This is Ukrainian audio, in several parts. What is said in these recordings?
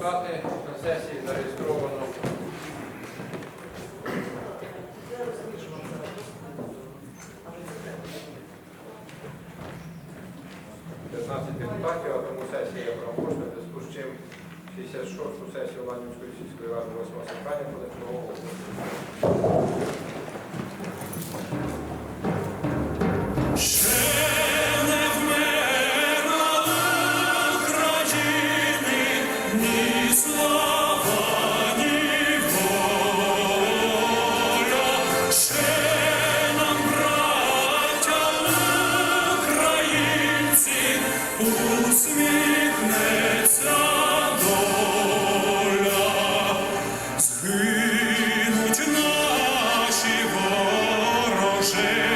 депутати, на сесії зареєстровано 15 депутатів, а тому сесія правомочна, в зв'язку з чим 66-ту сесію Ланівської сільської ради 8 скликання буде проголошено. say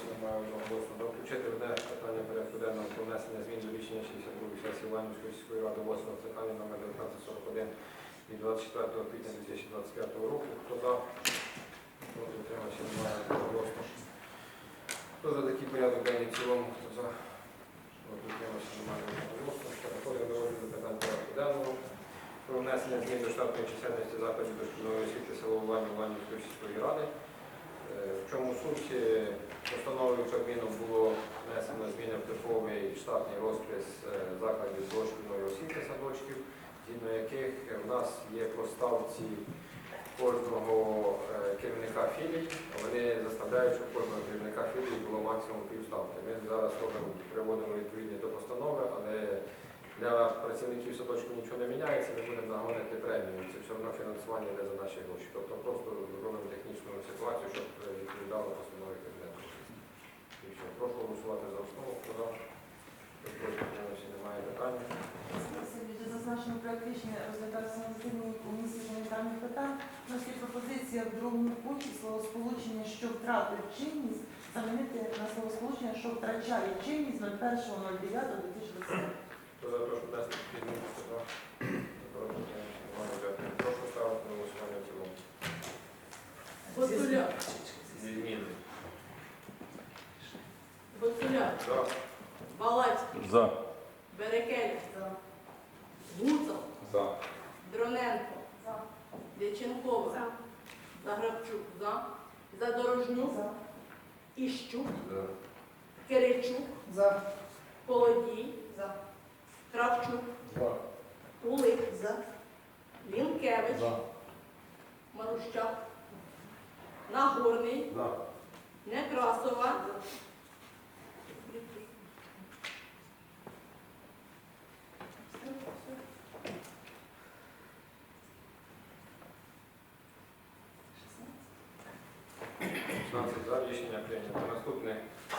Утримався немає одноголосно. До включити одне питання порядку денного про внесення змін до рішення 62 сесії Іванівської сільської ради 8 скликання номер 1941 від 24 квітня 2025 року. Хто за? Проти утримався немає одноголосно. Хто за такий порядок денний в цілому? Хто за? Проти утримався немає одноголосно. Переходимо до розгляду питань порядку денного. Про внесення змін до штатної чисельності закладів дошкільної освіти село Іванів Іванівської сільської ради. В чому суть е, постановою Кабміну було внесено зміни в типовий штатний розпис е, закладів дошкільної освіти садочків, згідно яких в нас є по ставці кожного е, керівника філій. Вони заставляють, щоб кожного керівника філії було максимум півставки. Ми зараз приводимо відповідні до постанови, але для працівників садочку нічого не міняється, ми будемо нагонити премію. Це все одно фінансування йде за наші гроші. Тобто просто робимо технічну ситуацію, щоб е, відповідало постанові Кабінету. Прошу голосувати за основу. Хто питань. Зазначено проект рішення розглядався на засіданні комісії гуманітарних питань. У нас є пропозиція в другому пункті словосполучення що втратив чинність, замінити на словосполучення, що втрачає чинність 01.09.2020. Хто за те, щоб внести відміну слова? Проти немає. Дякую. Прошу ставити на голосування в цілому. Гуцуляк, Відміни. Гуцуляк, За. Балацький, За. Берекель, Гуцал, За. Дроненко, Дяченкова, Заграбчук, за, Задорожнюк, Іщук, Киричук, Колодій, Кравчук, Кулик, Лінкевич, Марущак, Нагорний, Некрасова, Шістнадцять за рішення прийнято. Наступне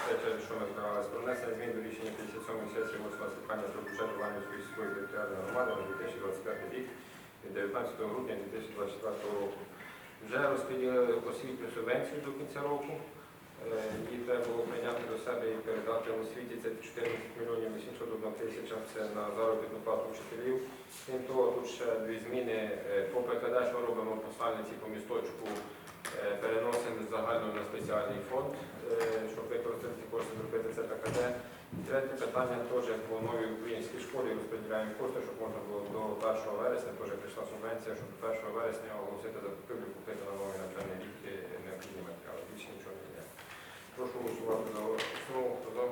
третє, що ми збиралися про внесення змін до рішення 57 сесії 8 скликання про бюджет Іванівської сільської територіальної громади на 2025 рік від 19 грудня 2024 року. Вже розподілили освітню субвенцію до кінця року. Е, Її треба було прийняти до себе і передати в освіті. Це 14 мільйонів 801 тисяча. Це на заробітну плату вчителів. Крім того, тут ще дві зміни. Е, По ПКД, що робимо по по місточку, е, переносимо з загального фонд, е, щоб використати ці кошти, зробити це ПКД. І Третє питання теж по новій українській школі розподіляємо кошти, щоб можна було до 1 вересня, теж прийшла субвенція, щоб до 1 вересня оголосити закупівлю, купити на новий навчальний рік е, необхідні матеріали. Більше нічого не йде. Прошу голосувати за основу, хто за,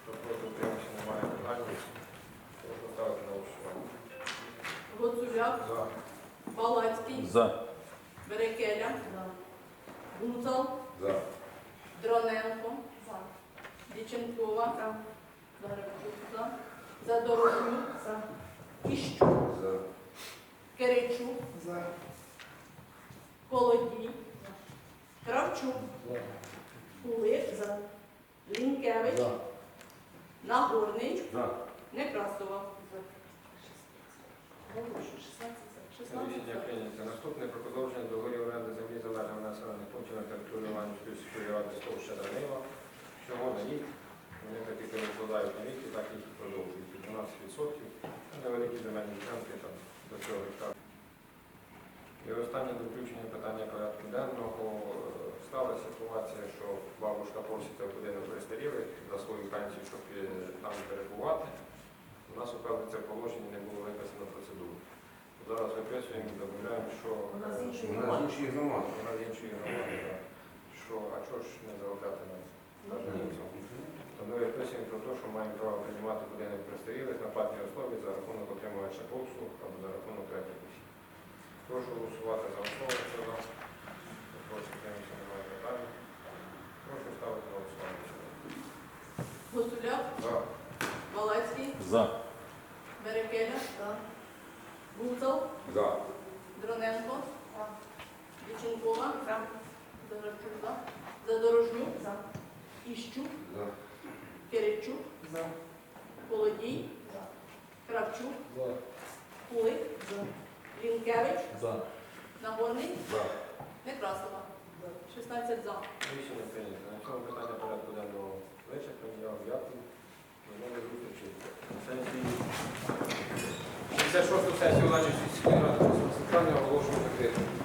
хто проти утримався, немає питань. Прошу ставити на голосування. Гуцуляк, За. Балацький, За. Берекеля, Гуцал, За. Дроненко, Загребчук, за, Задорожнюк, Іщук, За. Киричук, Колодій, Кравчук, Кулик, Лінкевич, Нагорний, Некрасова. Рішення прийнято. Наступне про продовження договорів оренди землі за межами населених пунктів на території Іванівської сільської ради Стовща Данила. Всього на рік. Вони так і перекладають на рік, так їх і продовжують. Під 12%. Це невеликі земельні ділянки там до цього гектару. І останнє до включення питання порядку денного. Е, Стала ситуація, що бабушка проситься в будинок престарілих за свою пенсію, щоб е, там перебувати. У нас, певне, це положення не було виписано процедуру. Зараз виписуємо і додаємо, що з іншої е, громади. іншої громади, вона іншої громади, так. Що, а чого ж не заробляти на німцям? То ми про те, що маємо право приймати будинок престарілих на платній основі за рахунок отримувача послуг або за рахунок третіх осіб. Прошу голосувати за основу, хто за. Прошу підтримати, немає питань. Прошу ставити на голосування. Гуцуляк, За. Балацький, За. Берекеля, Гуцал, За. Дроненко, за, Задорожнюк, Іщук, За. Киричук, Колодій, Кравчук, Кулик, Лінкевич, Нагорний, За. Некрасова. 16 за. Рішення прийнято. На цьому питання порядку денного вичерпані. Я вам дякую. До нової зустрічі. Сесії. 56 сесію Ланівської сільської ради Центрального оголошую закритою.